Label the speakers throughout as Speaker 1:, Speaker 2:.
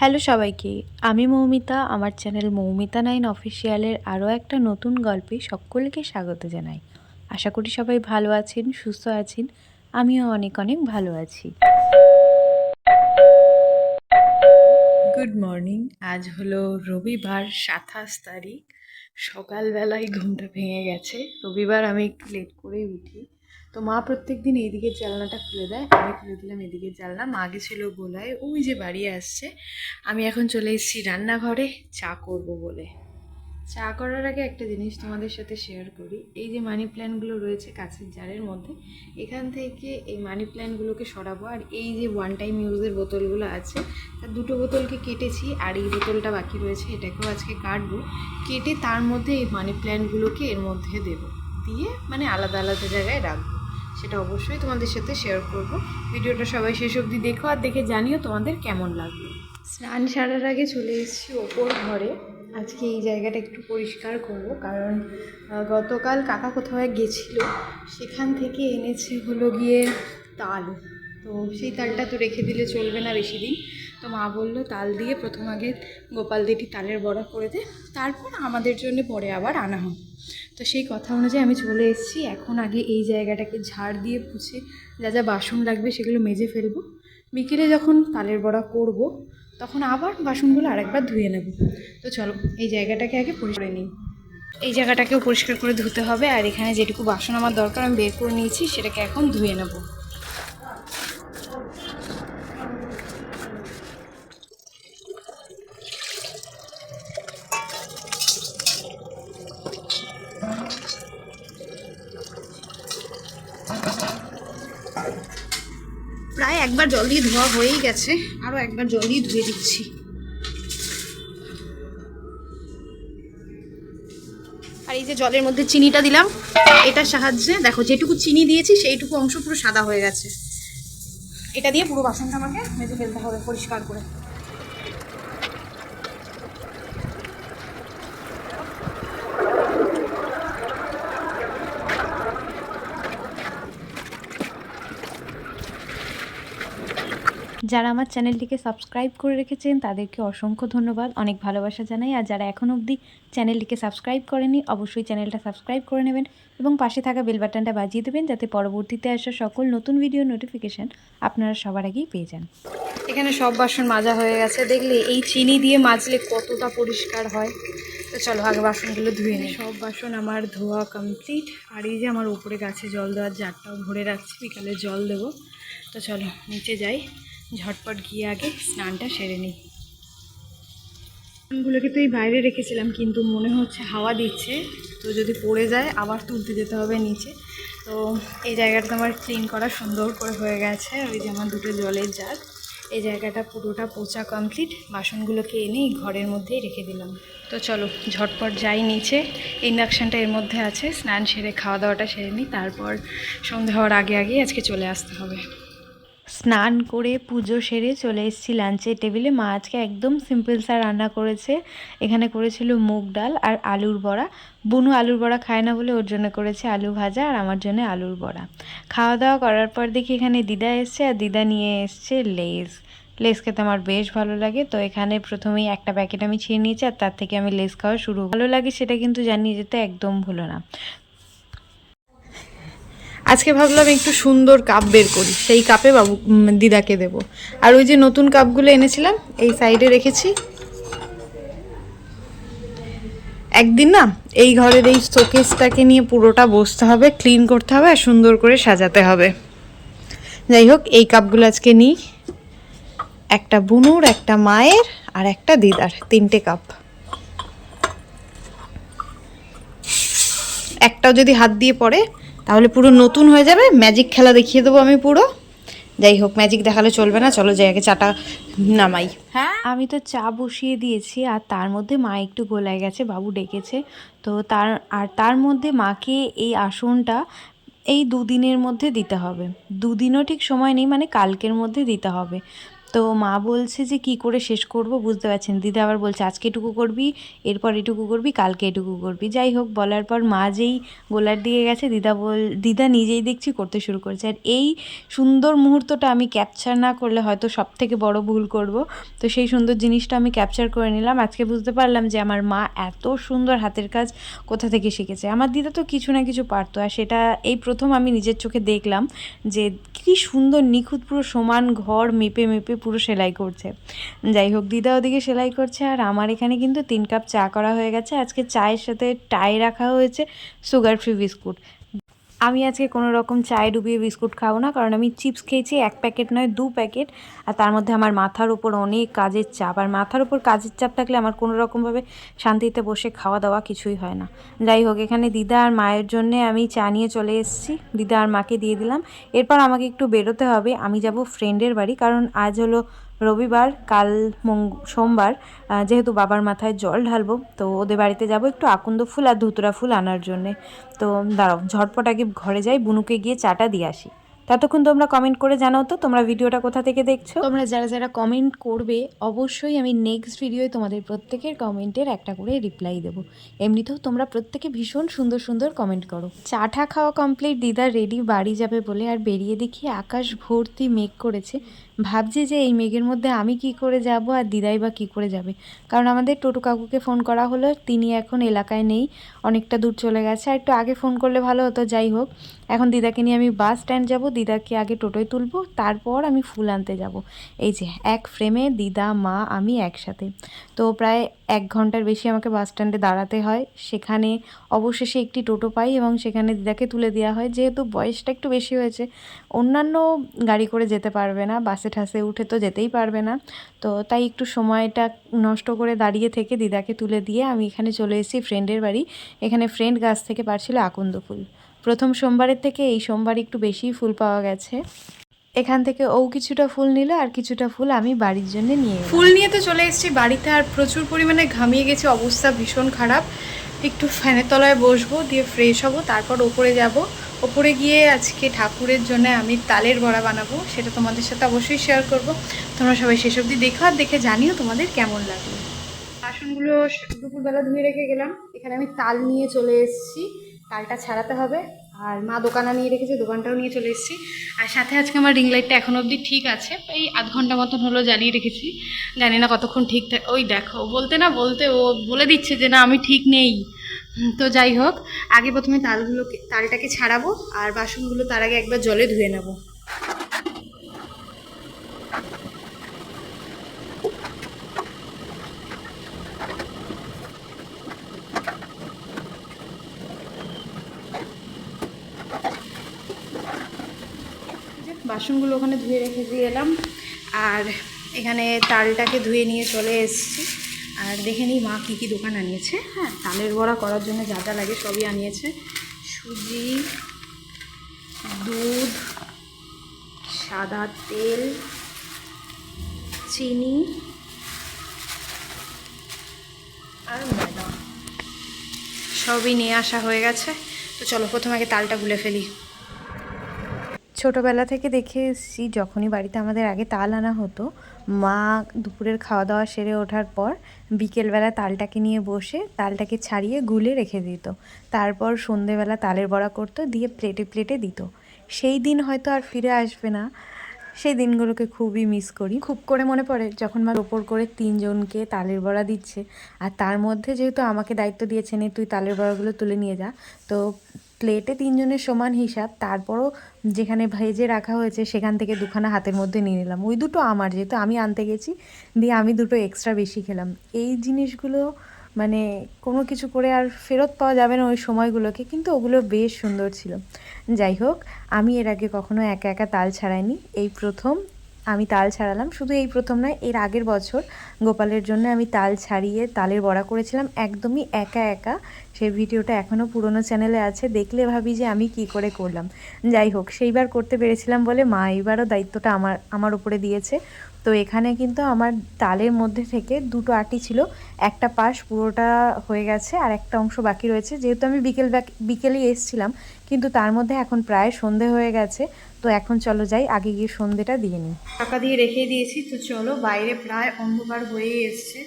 Speaker 1: Hello সবাইকে, আমি মৌমিতা, আমার চ্যানেল মৌমিতা নাইন অফিসিয়ালের আরও একটা নতুন গল্পে সকলকে স্বাগত জানাই। আশা করি সবাই ভালো আছেন, সুস্থ আছেন, আমিও অনেক অনেক ভালো আছি। গুড মর্নিং আজ হলো রবিবার সাতাশ তারিখ, সকালবেলায় ঘুমটা ভেঙে গেছে। রবিবার আমি একটু লেট করেই উঠি। তো মা প্রত্যেক দিন এইদিকের জানলাটা খুলে দেয়, আমি খুলে দিলাম এদিকের জানলা, মা গেছিল গোলায়, ওই যে বাড়ি আসছে। আমি এখন চলে এসেছি রান্নাঘরে, চা করব বলে। চা করার আগে একটা জিনিস তোমাদের সাথে শেয়ার করি। এই যে মানি প্ল্যান্টগুলো রয়েছে কাছের জারের মধ্যে, এখান থেকে এই মানি প্ল্যান্টগুলোকে সরাবো। আর এই যে ওয়ান টাইম ইউজের বোতলগুলো আছে তার দুটো বোতলকে কেটেছি, আর এই বোতলটা বাকি রয়েছে, এটাকেও আজকে কাটবো। কেটে তার মধ্যে এই মানি প্ল্যান্টগুলোকে এর মধ্যে দেবো। দিয়ে মানে আলাদা আলাদা জায়গায় রাখব। সেটা অবশ্যই তোমাদের সাথে শেয়ার করব। ভিডিওটা সবাই শেষ অবধি দেখো আর দেখে জানিও তোমাদের কেমন লাগল। স্নান সারার আগে চলে এসেছি ওপর ঘরে। আজকে এই জায়গাটা একটু পরিষ্কার করব কারণ গতকাল কাকা কোথাও গেছিল সেখান থেকে এনেছে হলো গিয়ে তাল। তো সেই তালটা তো রেখে দিলে চলবে না বেশি দিন। তো মা বলল তাল দিয়ে প্রথম আগে গোপাল দিটি তালের বড়া করে দে, তারপর আমাদের জন্য পরে আবার আনা হবে। তো সেই কথা অনুযায়ী আমি চলে এসেছি। এখন আগে এই জায়গাটাকে ঝাড় দিয়ে পুছে যা যা বাসন লাগবে সেগুলো মেজে ফেলব। বিকেলে যখন তালের বড়া করব, তখন আবার বাসনগুলো আরেকবার ধুয়ে নেব। তো চলো, এই জায়গাটাকে আগে পরিষ্কার করে নিই। এই জায়গাটাকেও পরিষ্কার করে ধুতে হবে। আর এখানে যেটুকু বাসন আমার দরকার, আমি বের করে নিয়েছি, সেটাকে এখন ধুয়ে নেব। একবার জল দিয়ে ধোয়া হয়েই গেছে আরও একবার জল দিয়ে ধুয়ে দিচ্ছি। আর এই যে জলের মধ্যে চিনিটা দিলাম, এটার সাহায্যে দেখো যেটুকু চিনি দিয়েছি, সেইটুকু অংশ পুরো সাদা হয়ে গেছে। এটা দিয়ে পুরো বাসনটা আমাকে মেজে ফেলতে হবে পরিষ্কার করে। যারা আমার চ্যানেলটিকে সাবস্ক্রাইব করে রেখেছেন, তাদেরকে অসংখ্য ধন্যবাদ। অনেক ভালোবাসা জানাই। আর যারা এখন অবধি চ্যানেলটিকে সাবস্ক্রাইব করেনি, অবশ্যই চ্যানেলটা সাবস্ক্রাইব করে নেবেন এবং পাশে থাকা বেল বাটনটা বাজিয়ে দেবেন যাতে পরবর্তীতে আসা সকল নতুন ভিডিও নোটিফিকেশান আপনারা সবার আগেই পেয়ে যান। এখানে সব বাসন মাজা হয়ে গেছে। দেখলে এই চিনি দিয়ে মাজলে কতটা পরিষ্কার হয়। তো চলো আগে বাসনগুলো ধুয়ে নিই। সব বাসন আমার ধোয়া কমপ্লিট আর এই যে আমার উপরে গাছে জল দেওয়ার জারটাও ভরে রাখছি। বিকালে জল দেবো। তো চলো নিচে যাই। ঝটপট গিয়ে আগে স্নানটা সেরে নিই গুলোকে তো এই বাইরে রেখেছিলাম, কিন্তু মনে হচ্ছে হাওয়া দিচ্ছে। তো যদি পড়ে যায়, আবার তুলতে যেতে হবে নিচে। তো এই জায়গাটা আমার ক্লিন করা সুন্দর করে হয়ে গেছে। ওই যে আমার দুটো জলের জার। এই জায়গাটা পুরোটা পোচা কমপ্লিট বাসনগুলোকে এনে ঘরের মধ্যেই রেখে দিলাম। তো চলো, ঝটপট যাই নিচে। ইন্ডাকশানটা এর মধ্যে আছে। স্নান সেরে খাওয়া দাওয়াটা সেরে নিই তারপর সন্ধে হওয়ার আগে আগেই আজকে চলে আসতে হবে। স্নান করে পুজো সেরে চলে এসেছি লাঞ্চের টেবিলে। মা আজকে একদম সিম্পল সা রান্না করেছে। এখানে করেছিল মুগ ডাল আর আলুর বড়া। বুনু আলুর বড়া খায় না বলে ওর জন্য করেছে আলু ভাজা আর আমার জন্য আলুর বড়া। খাওয়া দাওয়া করার পর দেখি এখানে দিদা এসছে আর দিদা নিয়ে এসছে লেস লেস খেতে আমার বেশ ভালো লাগে। তো এখানে প্রথমেই একটা প্যাকেট আমি ছিঁড়ে নিয়েছি আর তার থেকে আমি লেস খাওয়া শুরু। ভালো লাগে সেটা কিন্তু জানিয়ে যেতে একদম ভুলো না। আজকে ভাবলাম একটু সুন্দর কাপ বের করি। সেই কাপে বাবু দিদাকে দেব। আর ওই যে নতুন কাপগুলো এনেছিলাম, এই সাইডে রেখেছি। একদিন না, এই ঘরের এই শোকেসটাকে নিয়ে পুরোটা বসতে হবে ক্লিন করতে হবে আর সুন্দর করে সাজাতে হবে। যাই হোক, এই কাপগুলো আজকে নিই। একটা বুনুর, একটা মায়ের আর একটা দিদার, তিনটে কাপ একটাও যদি হাত দিয়ে পড়ে তাহলে পুরো নতুন হয়ে যাবে? ম্যাজিক খেলা দেখিয়ে দেবো আমি পুরো। যাই হোক ম্যাজিক দেখালে চলবে না চলো যাই আগে চাটা নামাই। হ্যাঁ? আমি তো চা বসিয়ে দিয়েছি আর তার মধ্যে মা একটু গোলায় গেছে বাবু ডেকেছে। তো তার আর তার মধ্যে মাকে এই আসনটা এই দুদিনের মধ্যে দিতে হবে। দুদিনও ঠিক সময় নেই মানে কালকের মধ্যে দিতে হবে।
Speaker 2: তো মা বলছে যে, কি করে শেষ করব? বুঝতে পারছেন। দিদা আবার বলছে, আজকে এটুকু করবি, এরপর এটুকু করবি, কালকে এটুকু করবি। যাই হোক, বলার পর মা যেই গোলার দিকে গেছে, দিদা বল, দিদা নিজেই দেখছি করতে শুরু করেছে। আর এই সুন্দর মুহূর্তটা আমি ক্যাপচার না করলে হয়তো সব থেকে বড় ভুল করব। তো সেই সুন্দর জিনিসটা আমি ক্যাপচার করে নিলাম। আজকে বুঝতে পারলাম যে, আমার মা এত সুন্দর হাতের কাজ কোথা থেকে শিখেছে। আমার দিদা তো কিছু না কিছু পারতো, আর সেটা এই প্রথম আমি নিজের চোখে দেখলাম যে, কী সুন্দর নিখুঁত পুরো সমান ঘর মেপে মেপে পুরো সেলাই করছে। যাই হোক, দিদা ওদিকে সেলাই করছে আর আমার এখানে কিন্তু তিন কাপ চা করা হয়ে গেছে। আজকে চায়ের সাথে টাই রাখা হয়েছে, সুগার ফ্রি বিস্কুট। আমি আজকে কোনো রকম চায়ে ডুবিয়ে বিস্কুট খাব না, কারণ আমি চিপস খেয়েছি, এক প্যাকেট নয়, দু প্যাকেট। আর তার মধ্যে আমার মাথার উপর অনেক কাজের চাপ, আর মাথার উপর কাজের চাপ থাকলে আমার কোনো রকমভাবে শান্তিতে বসে খাওয়া দাওয়া কিছুই হয় না। যাই হোক, এখানে দিদা আর মায়ের জন্যে আমি চা নিয়ে চলে এসেছি। দিদা আর মাকে দিয়ে দিলাম। এরপর আমাকে একটু বেরোতে হবে। আমি যাব ফ্রেন্ডের বাড়ি, কারণ আজ হলো রবিবার, কাল সোমবার যেহেতু বাবার মাথায় জল ঢালবো, তো ওদের বাড়িতে যাব একটু আকন্দ ফুল আর ধুতুরা ফুল আনার জন্যে। তো দাঁড়াও, ঝটপট আগে ঘরে যাই, বুনুকে গিয়ে চাটা দিয়ে আসি। ততক্ষণ তোমরা কমেন্ট করে জানাও তো, তোমরা ভিডিওটা কোথা থেকে দেখছ? তোমরা যারা যারা কমেন্ট করবে, অবশ্যই আমি নেক্সট ভিডিওয়ে তোমাদের প্রত্যেকের কমেন্টের একটা করে রিপ্লাই দেবো। এমনিতেও তোমরা প্রত্যেকে ভীষণ সুন্দর সুন্দর কমেন্ট করো। চা টা খাওয়া কমপ্লিট দিদা রেডি বাড়ি যাবে বলে আর বেরিয়ে দেখি, আকাশ ভর্তি মেঘ করেছে। ভাবছি যে এই মেঘের মধ্যে আমি কি করে যাব আর দিদাই বা কী করে যাবে। কারণ আমাদের টোটো কাকুকে ফোন করা হলো, তিনি এখন এলাকায় নেই, অনেকটা দূর চলে গেছে। আর একটু আগে ফোন করলে ভালো হতো, যাই হোক। এখন দিদাকে নিয়ে আমি বাস স্ট্যান্ড যাব, দিদাকে আগে টোটোয় তুলবো, তারপর আমি ফুল আনতে যাব। এই যে, এক ফ্রেমে দিদা, মা, আমি একসাথে। তো প্রায় এক ঘণ্টার বেশি আমাকে বাস স্ট্যান্ডে দাঁড়াতে হয়। সেখানে অবশেষে একটি টোটো পাই এবং সেখানে দিদাকে তুলে দেওয়া হয়। যেহেতু বয়সটা একটু বেশি হয়েছে, অন্যান্য গাড়ি করে যেতে পারবে না, বাসে ঠাসে উঠে তো যেতেই পারবে না। তো তাই একটু সময়টা নষ্ট করে দাঁড়িয়ে থেকে দিদাকে তুলে দিয়ে আমি এখানে চলে এসেছি ফ্রেন্ডের বাড়ি। এখানে ফ্রেন্ড গাছ থেকে পারছিল আকন্দ ফুল। প্রথম সোমবারের থেকে এই সোমবার একটু বেশিই ফুল পাওয়া গেছে। এখান থেকে ও কিছুটা ফুল নিল আর কিছুটা ফুল আমি বাড়ির জন্য নিয়ে
Speaker 1: ফুল নিয়ে তো চলে এসেছি, বাড়িতে আর প্রচুর পরিমাণে ঘামিয়ে গেছে, অবস্থা ভীষণ খারাপ। একটু ফ্যানের তলায় বসবো, দিয়ে ফ্রেশ হব, তারপর ওপরে যাব। ওপরে গিয়ে আজকে ঠাকুরের জন্য আমি তালের বড়া বানাবো, সেটা তোমাদের সাথে অবশ্যই শেয়ার করব। তোমরা সবাই শেষ অবধি দেখো আর দেখে জানিও তোমাদের কেমন লাগল। বাসনগুলো দুপুরবেলা ধুয়ে রেখে গেলাম, এখানে আমি তাল নিয়ে চলে এসেছি, তালটা ছাড়াতে হবে। আর মা দোকানা নিয়ে রেখেছে, দোকানটাও নিয়ে চলে এসেছি। আর সাথে আজকে আমার রিং লাইটটা এখন অবধি ঠিক আছে। এই আধ ঘণ্টা মতন হলো জ্বালিয়ে রেখেছি। জানি না কতক্ষণ ঠিক থাকে ওই দেখো বলতে না, বলতে ও বলে দিচ্ছে যে না, আমি ঠিক নেই। তো যাই হোক, আগে প্রথমে তালগুলোকে তালটাকে ছাড়াবো, আর বাসনগুলো তার আগে একবার জলে ধুয়ে নেব যে বাসনগুলো ওখানে ধুয়ে রেখে দিয়ে এলাম। আর এখানে তালটাকে ধুয়ে নিয়ে চলে এসেছি। আর দেখে নিই মা কী কী দোকান আনিয়েছে। হ্যাঁ তালের বড়া করার জন্য যা যা লাগে সবই আনিয়েছে। সুজি, দুধ, সাদা তেল, চিনি আর ময়দা। সবই নিয়ে আসা হয়ে গেছে। তো চলো, প্রথমে আগে তালটা গুলে ফেলি।
Speaker 2: ছোটোবেলা থেকে দেখে এসেছি, যখনই বাড়িতে আমাদের আগে তাল আনা হতো, মা দুপুরের খাওয়া দাওয়া সেরে ওঠার পর বিকেলবেলা তালটাকে নিয়ে বসে তালটাকে ছাড়িয়ে গুলে রেখে দিত। তারপর সন্ধেবেলা তালের বড়া করতো, দিয়ে প্লেটে প্লেটে দিত। সেই দিন হয়তো আর ফিরে আসবে না। সেই দিনগুলোকে খুবই মিস করি। খুব করে মনে পড়ে যখন মা ওপর করে তিনজনকে তালের বড়া দিচ্ছে। আর তার মধ্যে যেহেতু আমাকে দায়িত্ব দিয়েছেন এই তুই তালের বড়াগুলো তুলে নিয়ে যা। তো প্লেটে তিনজনের সমান হিসাব, তারপরও যেখানে ভেজে রাখা হয়েছে সেখান থেকে দুখানা হাতের মধ্যে নিয়ে নিলাম। ওই দুটো আমার, যেহেতু আমি আনতে গেছি, দিয়ে আমি দুটো এক্সট্রা বেশি খেলাম। এই জিনিসগুলো মানে কোনো কিছু করে আর ফেরত পাওয়া যাবে না ওই সময়গুলোকে, কিন্তু ওগুলো বেশ সুন্দর ছিল। যাই হোক, আমি এর আগে কখনো একা একা তাল ছাড়াইনি। এই প্রথম আমি তাল ছাড়ালাম। শুধু এই প্রথম নয়, এর আগের বছর গোপালের জন্য আমি তাল ছাড়িয়ে তালের বড়া করেছিলাম। একদমই একা একা। সেই ভিডিওটা এখনও পুরনো চ্যানেলে আছে। দেখলে ভাবি যে আমি কি করে করলাম। যাই হোক, সেইবার করতে পেরেছিলাম বলে মা এইবারও দায়িত্বটা আমার আমার উপরে দিয়েছে। তো এখানে কিন্তু আমার তালের মধ্যে থেকে দুটো আটি ছিল। একটা পাশ পুরোটা হয়ে গেছে আর একটা অংশ বাকি রয়েছে। যেহেতু আমি বিকেল বিকেলেই এসছিলাম, কিন্তু তার মধ্যে এখন প্রায় সন্ধে হয়ে গেছে। তো এখন চলো যাই, আগে গিয়ে সন্ধেটা দিয়ে নিই।
Speaker 1: টাকা দিয়ে রেখে দিয়েছি, তো চলো বাইরে প্রায় অন্ধকার হয়েই এসছে।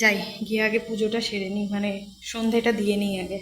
Speaker 1: যাই, গিয়ে আগে পুজোটা সেরে নিই মানে সন্ধেটা দিয়ে নিই আগে।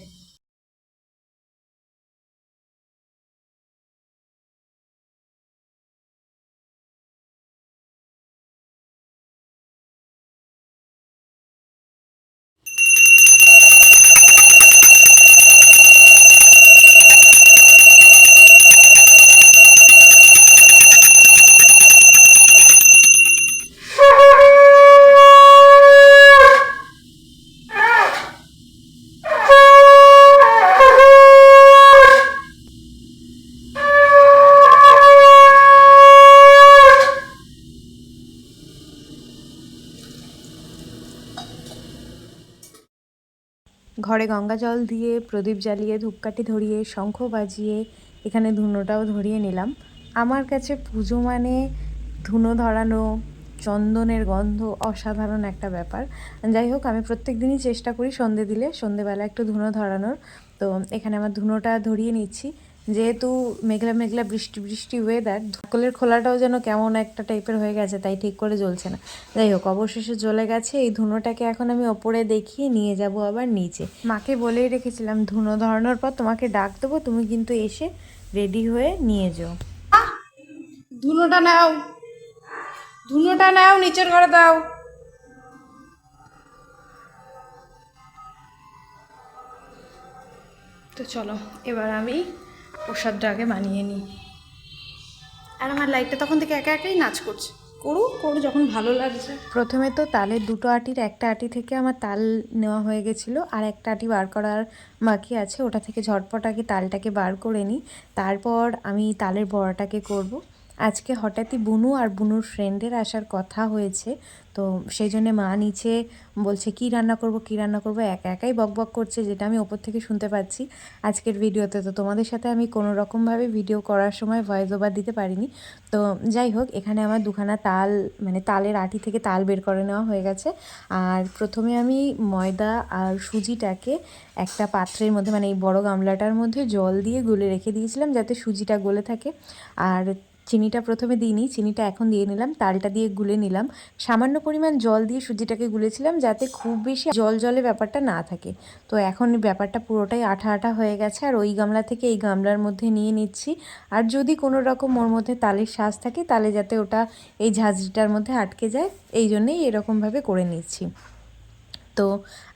Speaker 2: ঘরে গঙ্গা জল দিয়ে, প্রদীপ জ্বালিয়ে, ধূপকাঠি ধরিয়ে, শঙ্খ বাজিয়ে এখানে ধুনোটাও ধরিয়ে নিলাম। আমার কাছে পুজো মানে ধুনো ধরানো, চন্দনের গন্ধ অসাধারণ একটা ব্যাপার। যাই হোক, আমি প্রত্যেক দিনই চেষ্টা করি সন্ধে দিলে সন্ধেবেলা একটু ধুনো ধরানোর। তো এখানে আমার ধুনোটা ধরিয়ে নিচ্ছি। যেহেতু মেঘলা মেঘলা বৃষ্টি বৃষ্টি ওয়েদার ধকলের খোলাটাও যেন কেমন একটা টাইপের হয়ে গেছে, তাই ঠিক করে জ্বলছে না। যাই হোক, অবশেষে জ্বলে গেছে, এই ধুনোটাকে এখন আমি ওপরে দেখিয়ে নিয়ে যাব আবার নিচে। মাকে বলেই রেখেছিলাম, ধুনো ধরানোর পর তোমাকে ডাক দেবো, তুমি কিন্তু এসে রেডি হয়ে নিয়ে যাও।
Speaker 1: ধুনোটা নাও। ধুনোটা নাও, নিচের ঘরে দাও। তো চলো, এবার আমি প্রসাদটা আগে বানিয়ে নিই। আর আমার লাইটটা তখন থেকে একা একাই নাচ করছে। করু করু যখন ভালো লাগছে।
Speaker 2: প্রথমে তো তালের দুটো আটির একটা আটি থেকে আমার তাল নেওয়া হয়ে গেছিল আর একটা আটি বার করার বাকি আছে ওটা থেকে ঝটপট আগে তালটাকে বার করে নিই। তারপর আমি তালের বড়াটাকে করব। আজকে হঠাৎই বুনু আর বুনুর ফ্রেন্ডের আসার কথা হয়েছে। তো সেই জন্যে মা নিচে বলছে, কি রান্না করব, কি রান্না করব? একা একাই বক বক করছে, যেটা আমি ওপর থেকে শুনতে পাচ্ছি। আজকের ভিডিওতে তো তোমাদের সাথে আমি কোনো রকমভাবে ভিডিও করার সময় ভয়েস ওভার দিতে পারিনি। তো যাই হোক, এখানে আমার দুখানা তাল মানে তালের আটি থেকে তাল বের করে নেওয়া হয়ে গেছে। আর প্রথমে আমি ময়দা আর সুজিটাকে একটা পাত্রের মধ্যে মানে এই বড় গামলাটার মধ্যে জল দিয়ে গুলে রেখে দিয়েছিলাম, যাতে সুজিটা গলে থাকে। আর চিনিটা প্রথমে দিইনি, চিনিটা এখন দিয়ে নিলাম, তালটা দিয়ে গুলে নিলাম। সামান্য পরিমাণ জল দিয়ে সুজিটাকে গুলেছিলাম যাতে খুব বেশি জল জলে ব্যাপারটা না থাকে। তো এখন ব্যাপারটা পুরোটাই আঠা আঠা হয়ে গেছে আর ওই গামলা থেকে এই গামলার মধ্যে নিয়ে নিচ্ছি। আর যদি কোনো রকম ওর মধ্যে তালের শ্বাস থাকে তাহলে যাতে ওটা এই ঝাঁঝরিটার মধ্যে আটকে যায়, এই জন্যেই এরকমভাবে করে নিচ্ছি। তো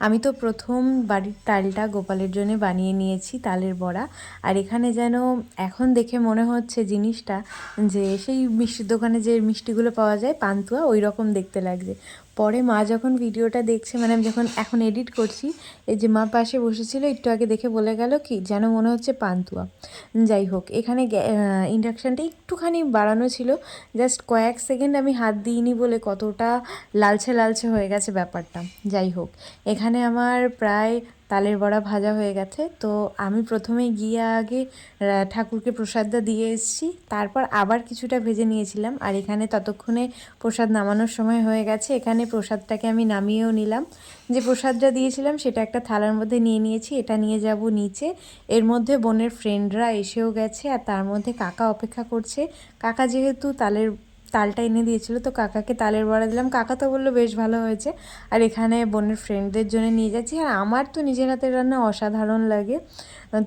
Speaker 2: আমি তো প্রথম বাড়ির তালটা গোপালের জন্য বানিয়ে নিয়েছি, তালের বড়া। আর এখানে যেন এখন দেখে মনে হচ্ছে জিনিসটা যে সেই মিষ্টির দোকানে যে মিষ্টিগুলো পাওয়া যায়, পান্তুয়া ওই রকম দেখতে লাগছে। পরে মা যখন ভিডিওটা দেখছে মানে আমি যখন এখন এডিট করছি, এই যে মা পাশে বসেছিল, একটু আগে দেখে বলে গেল কি, যেন মনে হচ্ছে পান্তুয়া। যাই হোক, এখানে ইন্ডাকশানটা একটুখানি বাড়ানো ছিল। জাস্ট কয়েক সেকেন্ড আমি হাত দিইনি বলে কতটা লালছে লালছে হয়ে গেছে ব্যাপারটা। যাই হোক, এখানে আমার প্রায় তালের বড়া ভাজা হয়ে গেছে। তো আমি প্রথমে গিয়ে আগে ঠাকুরকে প্রসাদটা দিয়ে এসেছি। তারপর আবার কিছুটা ভেজে নিয়েছিলাম। আর এখানে ততক্ষণে প্রসাদ নামানোর সময় হয়ে গেছে। এখানে প্রসাদটাকে আমি নামিয়েও নিলাম। যে প্রসাদটা দিয়েছিলাম, সেটা একটা থালার মধ্যে নিয়ে নিয়েছি। এটা নিয়ে যাব নিচে। এর মধ্যে বোনের ফ্রেন্ডরা এসেও গেছে। আর তার মধ্যে কাকা অপেক্ষা করছে। কাকা যেহেতু তালের তালটা এনে দিয়েছিল তো কাকাকে তালের বড়া দিলাম। কাকা তো বলল, বেশ ভালো হয়েছে। আর এখানে বোনের ফ্রেন্ডদের জন্য নিয়ে যাচ্ছি। আর আমার তো নিজের হাতের রান্না অসাধারণ লাগে।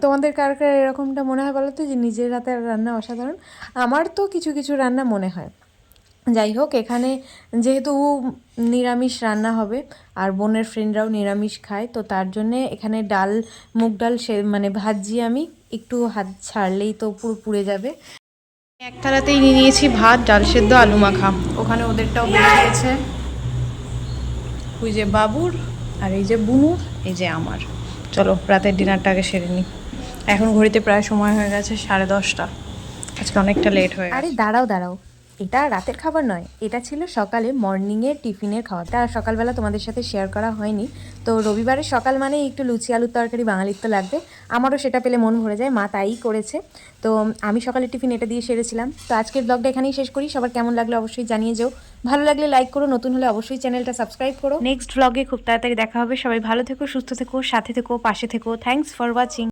Speaker 2: তোমাদের কার কার এরকমটা মনে হয় বলো তো, যে নিজের হাতের রান্না অসাধারণ? আমার তো কিছু কিছু রান্না মনে হয়। যাই হোক, এখানে যেহেতু নিরামিষ রান্না হবে, আর বোনের ফ্রেন্ডরাও নিরামিষ খায়, তো তার জন্যে এখানে ডাল, মুগ ডাল সে মানে ভাজি আমি। একটু হাত ছাড়লেই তো পুরো পুড়ে যাবে।
Speaker 1: এক থালাতেই নিয়ে নিয়েছি ভাত, ডাল সেদ্ধ, আলু মাখা। ওখানে ওদেরটাও বেড়ে গিয়েছে ওই যে বাবুর আর এই যে বুনুর এই যে আমার। চলো, রাতের ডিনারটা আগে সেরে নিই। এখন ঘড়িতে প্রায় সময় হয়ে গেছে সাড়ে দশটা। আজকে অনেকটা লেট হয়ে
Speaker 2: আরে দাঁড়াও দাঁড়াও। এটা রাতের খাবার নয়, এটা ছিল সকালে মর্নিংয়ের টিফিনের খাওয়াটা আর সকালবেলা তোমাদের সাথে শেয়ার করা হয়নি। তো রবিবারের সকাল মানেই একটু লুচি, আলুর তরকারি, বাঙালির তো লাগবে। আমারও সেটা পেলে মন ভরে যায়, মা তাই করেছে। তো আমি সকালে টিফিন এটা দিয়ে সেরেছিলাম। তো আজকের ব্লগটা এখানেই শেষ করি। সবার কেমন লাগল অবশ্যই জানিয়ে যাও। ভালো লাগলে লাইক করো, নতুন হলে অবশ্যই চ্যানেলটা সাবস্ক্রাইব করো। নেক্সট ব্লগে খুব তাড়াতাড়ি দেখা হবে। সবাই ভালো থেকো, সুস্থ থেকো, সাথে থেকো, পাশে থেকো। Thanks for watching